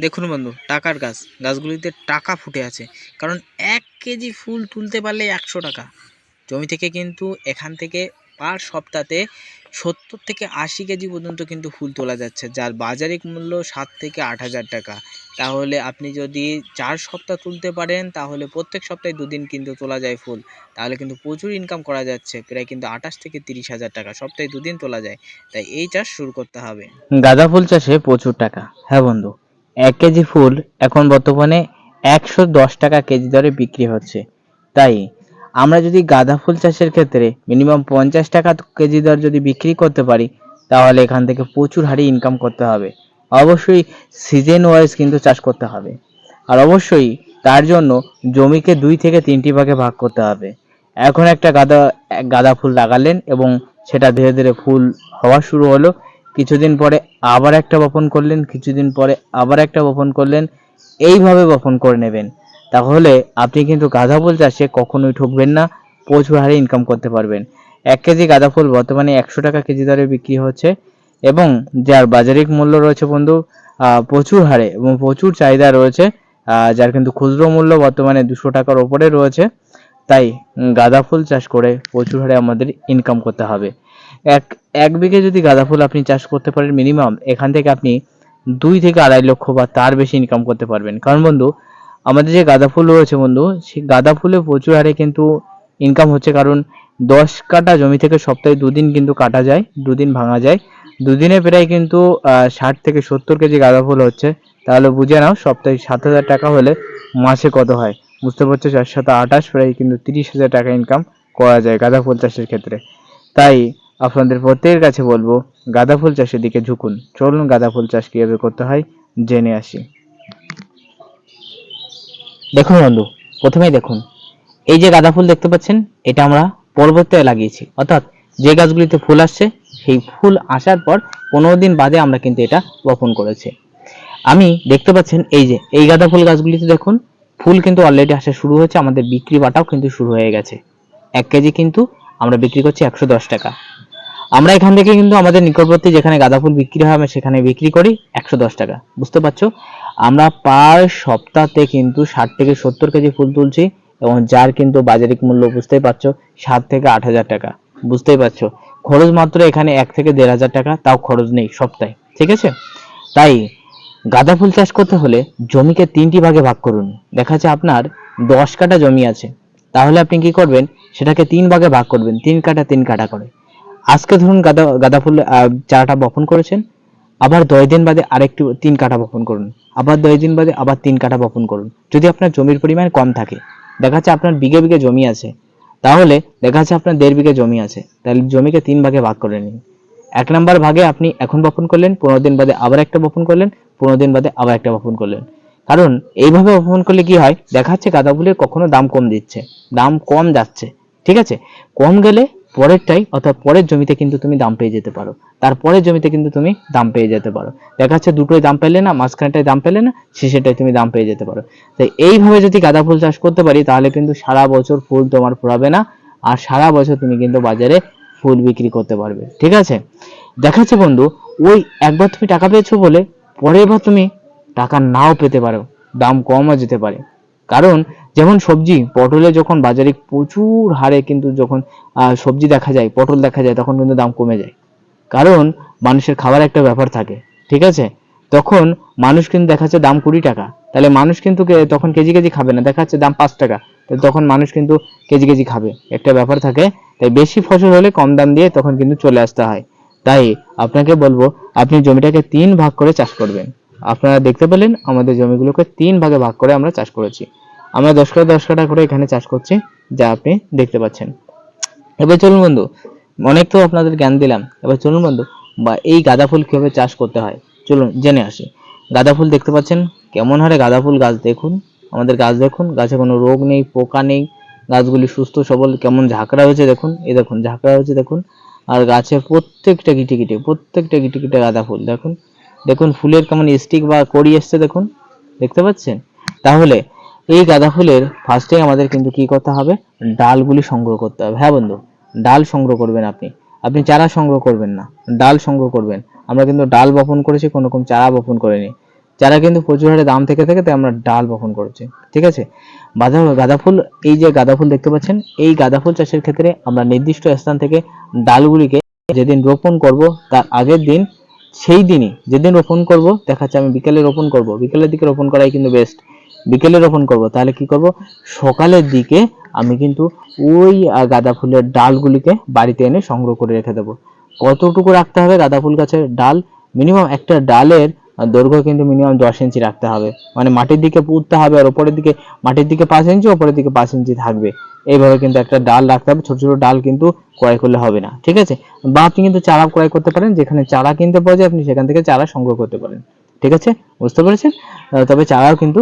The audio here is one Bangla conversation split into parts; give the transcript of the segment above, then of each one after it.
দেখুন বন্ধু, টাকার গাছ। গাছগুলিতে টাকা ফুটে আছে। কারণ এক কেজি ফুল তুলতে পারলে একশো টাকা। জমি থেকে কিন্তু এখান থেকে পার সপ্তাহে সত্তর থেকে আশি কেজি পর্যন্ত কিন্তু ফুল তোলা যাচ্ছে, যার বাজারিক মূল্য সাত থেকে আট হাজার টাকা। তাহলে আপনি যদি চার সপ্তাহ তুলতে পারেন, তাহলে প্রত্যেক সপ্তাহে দুদিন কিন্তু তোলা যায় ফুল। তাহলে কিন্তু প্রচুর ইনকাম করা যাচ্ছে, প্রায় কিন্তু আঠাশ থেকে তিরিশ হাজার টাকা সপ্তাহে দুদিন তোলা যায়। তাই এই চাষ শুরু করতে হবে। গাঁদা ফুল চাষে প্রচুর টাকা। হ্যাঁ বন্ধু। এক কেজি ফুল এখন বর্তমানে একশো দশ টাকা কেজি দরে বিক্রি হচ্ছে। তাই আমরা যদি গাঁদা ফুল চাষের ক্ষেত্রে মিনিমাম পঞ্চাশ টাকা কেজি দর যদি বিক্রি করতে পারি, তাহলে এখান থেকে প্রচুর হারে ইনকাম করতে হবে। অবশ্যই সিজন ওয়াইজ কিন্তু চাষ করতে হবে। আর অবশ্যই তার জন্য জমিকে দুই থেকে তিনটি ভাগে ভাগ করতে হবে। এখন একটা গাঁদা গাঁদা ফুল লাগালেন এবং সেটা ধীরে ধীরে ফুল হওয়া শুরু হলো। কিছুদিন পরে আবার একটা বপন করলেন, কিছুদিন পরে আবার একটা বপন করলেন, এইভাবে বপন করে নেবেন। তাহলে আপনি কিন্তু গাঁদা ফুল চাষে কখনোই ঠকবেন না, প্রচুর হারে ইনকাম করতে পারবেন। এক কেজি গাঁদা ফুল বর্তমানে একশো টাকা কেজি দরে বিক্রি হচ্ছে এবং যার বাজারিক মূল্য রয়েছে বন্ধু প্রচুর হারে এবং প্রচুর চাহিদা রয়েছে যার কিন্তু খুচরো মূল্য বর্তমানে দুশো টাকার ওপরে রয়েছে। তাই গাঁদা ফুল চাষ করে প্রচুর হারে আমাদের ইনকাম করতে হবে। এক এক বিঘে যদি গাঁদা ফুল আপনি চাষ করতে পারেন মিনিমাম এখান থেকে আপনি দুই থেকে আড়াই লক্ষ বা তার বেশি ইনকাম করতে পারবেন। কারণ বন্ধু, আমাদের যে গাঁদা ফুল রয়েছে বন্ধু সেই গাঁদা ফুলে প্রচুর হারে কিন্তু ইনকাম হচ্ছে। কারণ দশ কাটা জমি থেকে সপ্তাহে দুদিন কিন্তু কাটা যায়, দুদিন ভাঙা যায়। দুদিনে প্রায় কিন্তু ষাট থেকে সত্তর কেজি গাঁদা ফুল হচ্ছে। তাহলে বুঝে নাও, সপ্তাহে সাত হাজার টাকা হলে মাসে কত হয়? বুঝতে পারছ? চার সাত আঠাশ প্রায় কিন্তু তিরিশ হাজার টাকা ইনকাম করা যায় গাঁদা ফুল চাষের ক্ষেত্রে। তাই আপনাদের প্রত্যেকের কাছে বলব, গাঁদা ফুল চাষের দিকে ঝুঁকুন। চলুন গাঁদা ফুল চাষ কীভাবে করতে হয় জেনে আসি। দেখুন বন্ধু, প্রথমেই দেখুন, এই যে গাঁদা ফুল দেখতে পাচ্ছেন, এটা আমরা পরবর্তী লাগিয়েছি। অর্থাৎ যে গাছগুলিতে ফুল আসছে, সেই ফুল আসার পর পনেরো দিন বাদে আমরা কিন্তু এটা বপন করেছি। আমি দেখতে পাচ্ছেন, এই যে, এই গাঁদা ফুল গাছগুলিতে দেখুন, ফুল কিন্তু অলরেডি আসা শুরু হয়েছে, আমাদের বিক্রি বাটাও কিন্তু শুরু হয়ে গেছে। এক কেজি কিন্তু আমরা বিক্রি করছি একশো দশ টাকা। আমরা এখান থেকে কিন্তু আমাদের নিকটবর্তী যেখানে গাঁদা ফুল বিক্রি হয়, আমরা সেখানে বিক্রি করি একশো দশ টাকা। বুঝতে পারছ? আমরা পার সপ্তাহে কিন্তু ষাট থেকে সত্তর কেজি ফুল তুলছি এবং যার কিন্তু বাজারিক মূল্য বুঝতেই পারছ, সাত থেকে আট হাজার টাকা। বুঝতেই পারছ? খরচ মাত্র এখানে এক থেকে দেড় হাজার টাকা, তাও খরচ নেই সপ্তাহে ঠিক আছে? তাই গাঁদা ফুল চাষ করতে হলে জমিকে তিনটি ভাগে ভাগ করুন। দেখা যাচ্ছে আপনার দশ কাঠা জমি আছে, তাহলে আপনি কি করবেন? সেটাকে তিন ভাগে ভাগ করবেন, তিন কাঠা তিন কাঠা করে। আজকে ধরুন গাঁদা গাঁদা ফুল চারাটা বপন করেছেন, আবার দশ দিন বাদে আরেকটু তিন কাঠা বপন করুন। আবার দশ দিন বাদে আবার তিন কাঠা বপন করুন। যদি আপনার জমির পরিমাণ কম থাকে, দেখা যাচ্ছে আপনার বিঘে বিঘে জমি আছে, তাহলে দেখা যাচ্ছে আপনার দেড় বিঘে জমি আছে, তাহলে জমিকে তিন ভাগে ভাগ করে নিন। এক নাম্বার ভাগে আপনি এখন বপন করলেন, পনেরো দিন বাদে আবার একটা বপন করলেন, পনেরো দিন বাদে আবার একটা বপন করলেন। কারণ এইভাবে বপন করলে কি হয়, দেখা যাচ্ছে গাঁদা ফুলের কখনো দাম কম দিচ্ছে, দাম কম যাচ্ছে, ঠিক আছে? কম গেলে পরেরটাই, অর্থাৎ পরের জমিতে কিন্তু তুমি দাম পেয়ে যেতে পারো। তারপরের জমিতে কিন্তু তুমি দাম পেয়ে যেতে পারো। দেখা যাচ্ছে দুটোই দাম পেলে না, মাঝখানটায় দাম পেলে না শেষেরটাই তুমি দাম পেয়ে যেতে পারো। তাই এইভাবে যদি গাঁদা ফুল চাষ করতে পারি, তাহলে কিন্তু সারা বছর ফুল তোমার ফুরাবে না, আর সারা বছর তুমি কিন্তু বাজারে ফুল বিক্রি করতে পারবে। ঠিক আছে? দেখাচ্ছে বন্ধু, ওই একবার তুমি টাকা পেয়েছ বলে পরের বার তুমি টাকা নাও পেতে পারো, দাম কমও যেতে পারে। কারণ যেমন সবজি, পটলে যখন বাজারে প্রচুর হারে কিন্তু যখন সবজি দেখা যায়, পটল দেখা যায়, তখন কিন্তু দাম কমে যায়। কারণ মানুষের খাবার একটা ব্যাপার থাকে, ঠিক আছে? তখন মানুষ কিন্তু দেখা যাচ্ছে দাম কুড়ি টাকা। তাহলে মানুষ কিন্তু তখন কেজি কেজি খাবে না দেখা যাচ্ছে দাম পাঁচ টাকা। তখন মানুষ কিন্তু কেজি কেজি খাবে, একটা ব্যাপার থাকে। তাই বেশি ফসল হলে কম দাম দিয়ে তখন কিন্তু চলে আসতে হয়। তাই আপনাকে বলব, আপনি জমিটাকে তিন ভাগ করে চাষ করবেন। আপনারা দেখতে পেলেন, আমাদের জমিগুলোকে তিন ভাগে ভাগ করে আমরা চাষ করেছি। আমরা দশ কাটা দশ কাটা করে এখানে চাষ করছি, যা আপনি দেখতে পাচ্ছেন। এবার চলুন বন্ধু, অনেক তো আপনাদের জ্ঞান দিলাম। এবার চলুন বন্ধু, বা এই গাঁদা ফুল কীভাবে চাষ করতে হয়, চলুন জেনে আসি। গাঁদা ফুল দেখতে পাচ্ছেন, কেমন হারে গাঁদা ফুল গাছ দেখুন। আমাদের গাছ দেখুন, গাছে কোনো রোগ নেই, পোকা নেই, গাছগুলি সুস্থ, সবল, কেমন ঝাঁকড়া হয়েছে দেখুন এ দেখুন, ঝাঁকড়া হয়েছে দেখুন। আর গাছের প্রত্যেকটা গিটে গিটে প্রত্যেকটা গিটে গিটে গাঁদা ফুল দেখুন। দেখুন, ফুলের কেমন স্টিক বা কড়ি এসছে দেখুন, দেখতে পাচ্ছেন? তাহলে এই গাঁদা ফুলের ফার্স্টে আমাদের কিন্তু কি করতে হবে? ডালগুলি সংগ্রহ করতে হবে। হ্যাঁ বন্ধু ডাল সংগ্রহ করবেন আপনি। আপনি চারা সংগ্রহ করবেন না ডাল সংগ্রহ করবেন। আমরা কিন্তু ডাল বপন করেছি কোনো রকম চারা বপন করিনি। চারা কিন্তু প্রচুর হারে দাম থেকে থেকে তাই আমরা ডাল বপন করেছি ঠিক আছে? বাঁধা গাঁদা ফুল এই যে গাঁদা ফুল দেখতে পাচ্ছেন এই গাঁদা ফুল চাষের ক্ষেত্রে আমরা নির্দিষ্ট স্থান থেকে ডালগুলিকে যেদিন রোপণ করব তার আগের দিন সেই দিনই যেদিন রোপণ করব দেখা যাচ্ছে আমি বিকেলে রোপণ করব। বিকেলের দিকে রোপণ করাই কিন্তু বেস্ট বিকেলে রোপণ করব। তাহলে কি করব? সকালের দিকে আমি কিন্তু ওই গাঁদা ফুলের ডালগুলিকে বাড়িতে এনে সংগ্রহ করে রেখে দেবো। কতটুকু রাখতে হবে গাঁদা ফুল গাছের ডাল? মিনিমাম একটা ডালের দৈর্ঘ্য কিন্তু মিনিমাম দশ ইঞ্চি রাখতে হবে। মানে মাটির দিকে পুঁততে হবে আর ওপরের দিকে, মাটির দিকে পাঁচ ইঞ্চি ওপরের দিকে পাঁচ ইঞ্চি থাকবে। এইভাবে কিন্তু একটা ডাল রাখতে হবে। ছোট ছোট ডাল কিন্তু ক্রয় করলে হবে না। ঠিক আছে? বা আপনি কিন্তু চারা ক্রয় করতে পারেন। যেখানে চারা কিনতে পাওয়া যায়, আপনি সেখান থেকে চারা সংগ্রহ করতে পারেন। ঠিক আছে? বুঝতে পেরেছেন? তবে চারাও কিন্তু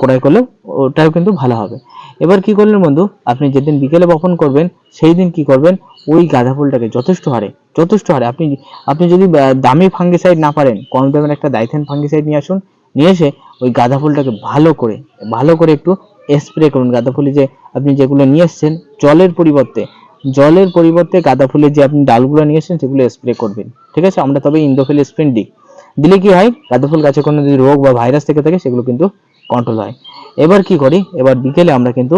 ক্রয় করলে ওটাও কিন্তু ভালো হবে। এবার কি করলেন বন্ধু? আপনি যেদিন বিকেলে বপন করবেন, সেই দিন কি করবেন? ওই গাঁদা ফুলটাকে যথেষ্ট হারে যথেষ্ট হারে। আপনি আপনি যদি দামি ফাঙ্গিসাইড না পারেন, কম দামের একটা ডাইথেন ফাঙ্গিসাইড নিয়ে আসুন, নিয়ে এসে ওই গাঁদা ফুলটাকে ভালো করে ভালো করে একটু স্প্রে করুন। গাঁদা ফুলে যে আপনি যেগুলো নিয়ে এসছেন, জলের পরিবর্তে জলের পরিবর্তে গাঁদা ফুলের যে আপনি ডালগুলো নিয়ে এসেছেন, সেগুলো স্প্রে করবেন। ঠিক আছে? আমরা তবে ইন্দোফিল স্প্রে দিই। দিলে কি হয়? গাঁদা ফুল গাছে কোনো যদি রোগ বা ভাইরাস থেকে থাকে, সেগুলো কিন্তু কন্ট্রোল হয়। এবার কি করি? এবার বিকেলে আমরা কিন্তু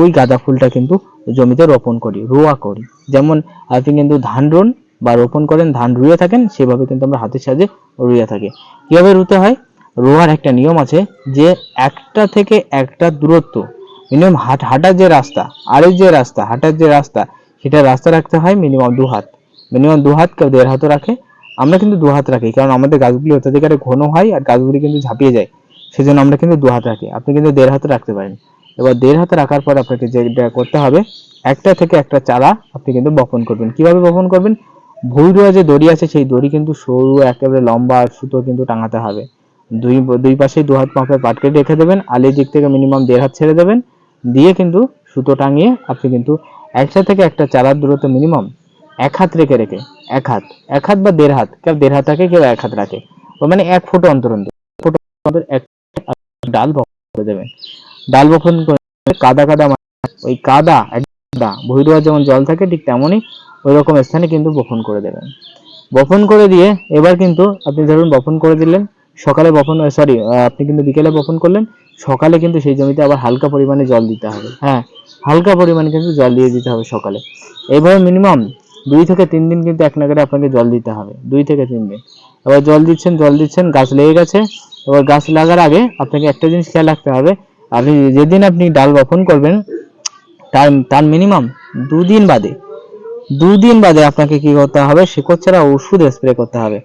ওই গাঁদা ফুলটা কিন্তু জমিতে রোপণ করি, রোয়া করি। যেমন আপনি কিন্তু ধান রোন বা রোপণ করেন, ধান রুয়ে থাকেন, সেভাবে কিন্তু আমরা হাতের সাহায্যে রুয়ে থাকি। কীভাবে রুতে হয়? রোয়ার একটা নিয়ম আছে যে একটা থেকে একটা দূরত্ব মিনিমাম হাট, হাঁটার যে রাস্তা আরের যে রাস্তা, হাঁটার যে রাস্তা, সেটা রাস্তা রাখতে হয় মিনিমাম দু হাত। মিনিমাম দু হাত কেউ দেড় হাতও রাখে আমরা কিন্তু দু হাত রাখি, কারণ আমাদের গাছগুলি অত্যাধিকারে ঘন হয় আর গাছগুলি কিন্তু ঝাঁপিয়ে যায়। সেজন্য আমরা কিন্তু দু হাত রাখি। আপনি কিন্তু দেড় হাতে রাখতে পারেন। এবার দেড় হাতে রাখার পর আপনাকে যেটা করতে হবে, একটা থেকে একটা চারা আপনি কিন্তু বপন করবেন। কীভাবে বপন করবেন? ভুই রোয়া যে দড়ি আছে, সেই দড়ি কিন্তু সরু, একেবারে লম্বা আর সুতো কিন্তু টাঙাতে হবে। দুই দুই পাশে দু হাত মাপে পাট কেটে রেখে দেবেন, আলির দিক থেকে মিনিমাম দেড় হাত ছেড়ে দেবেন। দিয়ে কিন্তু সুতো টাঙিয়ে আপনি কিন্তু একটা থেকে একটা চারার দূরত্ব মিনিমাম এক হাত রেখে রেখে, এক হাত এক হাত বা দেড় হাত কেউ দেড় হাত রাখে কেউ এক হাত রাখে। মানে এক ফুট অন্তর অন্তর ফুট অন্তর এক ডাল বপন করে দেবেন ডাল বপন করে কাদা কাদা ওই কাদা একদম কাদা, ভুইরোয়া যেমন জল থাকে, ঠিক তেমনই ওই রকম স্থানে কিন্তু বপন করে দেবেন। বপন করে দিয়ে এবার কিন্তু আপনি ধরুন বপন করে দিলেন, সকালে বপন সরি আপনি কিন্তু বিকেলে বপন করলেন, সকালে কিন্তু সেই জমিতে আবার হালকা পরিমাণে জল দিতে হবে। হ্যাঁ হালকা পরিমাণে কিন্তু জল দিয়ে দিতে হবে সকালে। এইভাবে মিনিমাম দুই থেকে তিন দিন কিন্তু এক নাগারে আপনাকে জল দিতে হবে, দুই থেকে তিন দিন। এবার জল দিচ্ছেন জল দিচ্ছেন, গাছ লেগে গেছে। এবার গাছ লাগার আগে আপনাকে একটা জিনিস খেয়াল রাখতে হবে, আপনি যেদিন আপনি ডাল বপন করবেন, তার তার মিনিমাম দুদিন বাদে দুদিন বাদে আপনাকে কি করতে হবে, শেকড় ছাড়া ওষুধ স্প্রে করতে হবে।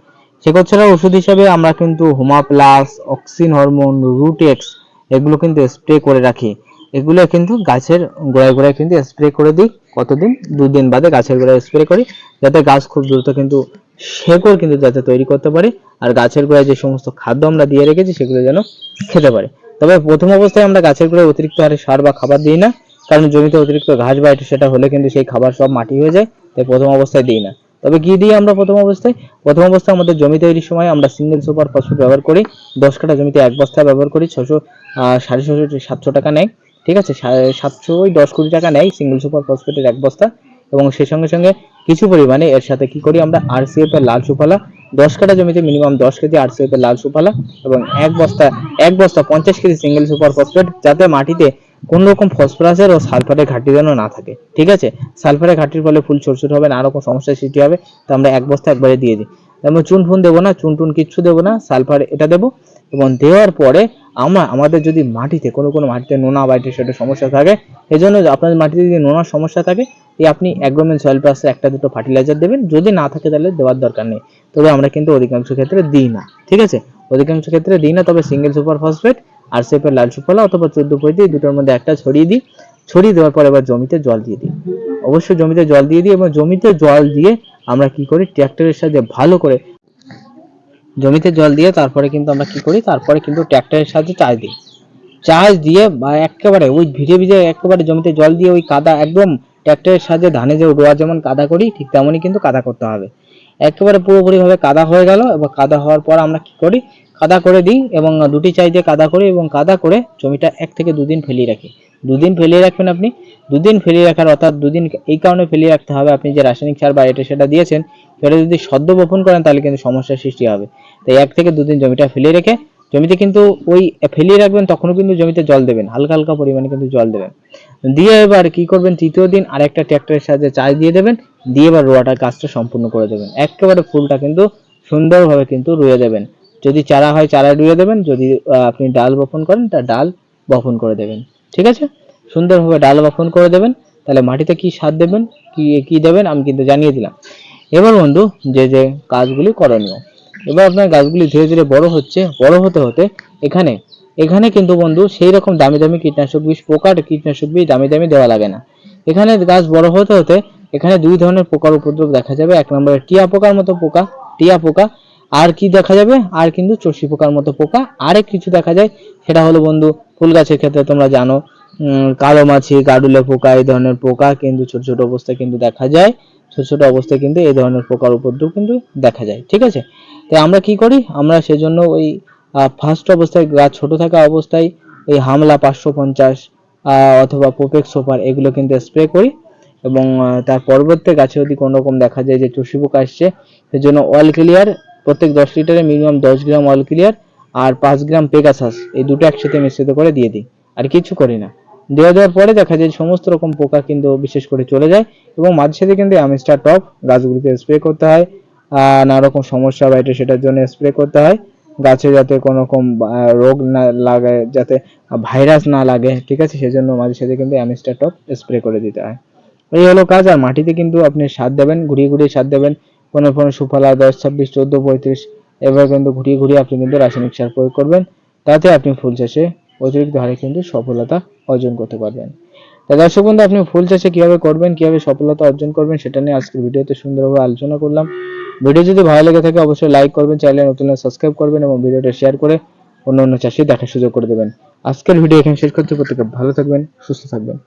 শেকড় ছাড়া ওষুধ হিসাবে আমরা কিন্তু হোমা প্লাস অক্সিন হরমোন রুটেক্স এগুলো কিন্তু স্প্রে করে রাখি। এগুলো কিন্তু গাছের গোড়ায় গোড়ায় কিন্তু স্প্রে করে দিই কতদিন? দুদিন বাদে গাছের গোড়ায় স্প্রে করি, যাতে গাছ খুব দ্রুত কিন্তু শেকড় কিন্তু যাতে তৈরি করতে পারে। আর গাছের গোড়ায় যে সমস্ত খাদ্য আমরা দিয়ে রেখেছি সেগুলো যেন খেতে পারে। তবে প্রথম অবস্থায় আমরা গাছের গোড়ায় অতিরিক্ত হারে সার বা খাবার দিই না, কারণ জমিতে অতিরিক্ত ঘাস বা এটা সেটা হলে কিন্তু সেই খাবার সব মাটি হয়ে যায়, তাই প্রথম অবস্থায় দিই না। তবে কি দিই আমরা প্রথম অবস্থায়? প্রথম অবস্থায় আমাদের জমি তৈরির সময় আমরা সিঙ্গেল সুপার ফসফেট ব্যবহার করি। দশ কাঠা জমিতে এক বস্তা ব্যবহার করি ছশো সাড়ে ছশো সাতশো টাকা নেয়। ঠিক আছে সাতশো ওই দশ কোটি টাকা নেয় সিঙ্গেল সুপার ফসফেটের এক বস্তা এবং সেই সঙ্গে সঙ্গে কিছু পরিমাণে এর সাথে কি করি আমরা আরসিএফ এর লাল সুফলা, দশ কাঠা জমিতে মিনিমাম দশ কেজি আরসিএফ এর লাল সুফলা এবং এক বস্তা এক বস্তা পঞ্চাশ কেজি সিঙ্গেল সুপার ফসফেট যাতে মাটিতে কোন রকম ফসফরাসের ও সালফারের ঘাটতি যেন না থাকে, ঠিক আছে? সালফারের ঘাটতির ফলে ফুল ছোট ছোট হবে নানা রকম সমস্যার সৃষ্টি হবে, তো আমরা এক বস্তা একবারে দিয়ে দিই। তেমন চুন ফুন দেবো না চুন টুন কিচ্ছু দেবো না, সালফার এটা দেবো। এবং দেওয়ার পরে আমরা আমাদের যদি মাটিতে কোনো কোনো মাটিতে নোনা বা সেটা সমস্যা থাকে এই জন্য আপনাদের মাটিতে যদি নোনার সমস্যা থাকে, এই আপনি অ্যাগ্রোমেন সয়েল প্লাসে একটা দুটো ফার্টিলাইজার দেবেন। যদি না থাকে তাহলে দেওয়ার দরকার নেই। তবে আমরা কিন্তু অধিকাংশ ক্ষেত্রে দিই না, ঠিক আছে? অধিকাংশ ক্ষেত্রে দিই না, তবে সিঙ্গেল সুপার ফসফেট আর সেপের লাল সুফলা অথবা চোদ্দ পঁয়ত্রিশ দুটোর মধ্যে একটা ছড়িয়ে দিই। ছড়িয়ে দেওয়ার পর এবার জমিতে জল দিয়ে দিই। অবশ্যই জমিতে জল দিয়ে দিই এবং জমিতে জল দিয়ে আমরা কি করি? ট্র্যাক্টরের সাহায্যে ভালো করে জমিতে জল দিয়ে তারপরে কিন্তু আমরা কি করি? তারপরে কিন্তু ট্র্যাক্টরের সাহায্যে চাষ দিই। চাষ দিয়ে বা একেবারে ওই ভিজে ভিজে একেবারে জমিতে জল দিয়ে ওই কাদা একদম ট্র্যাক্টরের সাহায্যে ধানে যে রোয়া যেমন কাদা করি, ঠিক তেমনই কিন্তু কাদা করতে হবে। একেবারে পুরোপুরিভাবে কাদা হয়ে গেল এবং কাদা হওয়ার পর আমরা কি করি? কাদা করে দিই এবং দুটি চাই দিয়ে কাদা করি এবং কাদা করে জমিটা এক থেকে দুদিন ফেলিয়ে রাখি। দুদিন ফেলিয়ে রাখবেন আপনি? দুদিন ফেলিয়ে রাখার অর্থাৎ দুদিন এই কারণে ফেলিয়ে রাখতে হবে। আপনি যে রাসায়নিক সার বা এটা সেটা দিয়েছেন, সেটা যদি সদ্য বপন করেন, তাহলে কিন্তু সমস্যার সৃষ্টি হবে। তাই এক থেকে দুদিন জমিটা ফেলিয়ে রেখে, জমিতে কিন্তু ওই ফেলিয়ে রাখবেন, তখনও কিন্তু জমিতে জল দেবেন। হালকা হালকা পরিমাণে কিন্তু জল দেবেন। দিয়ে এবার কি করবেন? তৃতীয় দিন আরেকটা ট্র্যাক্টরের সাহায্যে চাষ দিয়ে দেবেন। দিয়ে এবার রোয়াটার কাজটা সম্পূর্ণ করে দেবেন। একেবারে ফুলটা কিন্তু সুন্দরভাবে কিন্তু রুয়ে দেবেন। যদি চারা হয় চারা রুয়ে দেবেন। যদি আপনি ডাল বপন করেন, তা ডাল বপন করে দেবেন। ঠিক আছে? সুন্দরভাবে ডাল বপন করে দেবেন, তাহলে মাটিতে কি সার দেবেন, কি কি দেবেন আমি কিন্তু জানিয়ে দিলাম। এবার বন্ধু, যে যে কাজগুলি করণীয়। এবার আপনার গাছগুলি ধীরে ধীরে বড় হচ্ছে, বড় হতে হতে এখানে এখানে কিন্তু বন্ধু সেই রকম দামি দামি কীটনাশক বিষ পোকার কীটনাশক বিষ দামি দামি দেওয়া লাগে না। এখানে গাছ বড় হতে হতে এখানে দুই ধরনের পোকার উপদ্রব দেখা যাবে। এক নম্বরে টিয়া পোকার মতো পোকা, টিয়া পোকা, আর কি দেখা যাবে? আর কিন্তু চষি পোকার মতো পোকা। আরেক কিছু দেখা যায়, সেটা হলো বন্ধু ফুল গাছের ক্ষেত্রে তোমরা জানো কালো মাছি, গাডুলে পোকা, এই ধরনের পোকা কিন্তু ছোট ছোট অবস্থায় কিন্তু দেখা যায়। ছোট ছোট অবস্থায় কিন্তু এই ধরনের পোকার উপদ্রব কিন্তু দেখা যায়, ঠিক আছে? তাই আমরা কি করি? আমরা সেজন্য ওই ফার্স্ট অবস্থায় গাছ ছোট থাকা অবস্থায় এই হামলা পাঁচশো পঞ্চাশ অথবা পোপেক সোপার এগুলো কিন্তু স্প্রে করি এবং তার পরবর্তী গাছে যদি কোনো রকম দেখা যায় যে চষি পোকা আসছে সেজন্য অয়েল ক্লিয়ার প্রত্যেক দশ লিটারে মিনিমাম দশ গ্রাম অয়েল ক্লিয়ার আর পাঁচ গ্রাম পেগাসাস, এই দুটো একসাথে মিশ্রিত করে দিয়ে দিই। আর কিছু করি না। দেওয়া দেওয়ার পরে দেখা যায় সমস্ত রকম পোকা কিন্তু বিশেষ করে চলে যায় এবং মাঝে সাথে কিন্তু অ্যামিস্টার টপ গাছগুলিতে স্প্রে করতে হয়। নানা রকম সমস্যা বা এটা সেটার জন্য স্প্রে করতে হয়। গাছে যাতে কোনো রকম রোগ না লাগে, যাতে ভাইরাস না লাগে, ঠিক আছে? সেজন্য মাঝে সাথে কিন্তু অ্যামিস্টার টপ স্প্রে করে দিতে হয়। এই হলো কাজ। আর মাটিতে কিন্তু আপনি সার দেবেন, ঘুরিয়ে ঘুরিয়ে সার দেবেন। পনেরো পনেরো সুফলা, দশ, ছাব্বিশ, চোদ্দ, পঁয়ত্রিশ এবার কিন্তু ঘুরিয়ে ঘুরিয়ে আপনি কিন্তু রাসায়নিক সার প্রয়োগ করবেন। তাতে আপনি ফুল চাষে অতিরিক্ত হারে কিন্তু সফলতা অর্জন করতে পারবেন। তা দর্শক বন্ধু, আপনি ফুল চাষে কীভাবে করবেন, কীভাবে সফলতা অর্জন করবেন সেটা নিয়ে আজকের ভিডিওতে সুন্দরভাবে আলোচনা করলাম। ভিডিও যদি ভালো লেগে থাকে অবশ্যই লাইক করবেন, চ্যানেলে নতুন সাবস্ক্রাইব করবেন এবং ভিডিওটা শেয়ার করে অন্য অন্য চাষি দেখার সুযোগ করে দেবেন। আজকের ভিডিও এখানে শেষ করতে প্রত্যেকে ভালো থাকবেন, সুস্থ থাকবেন।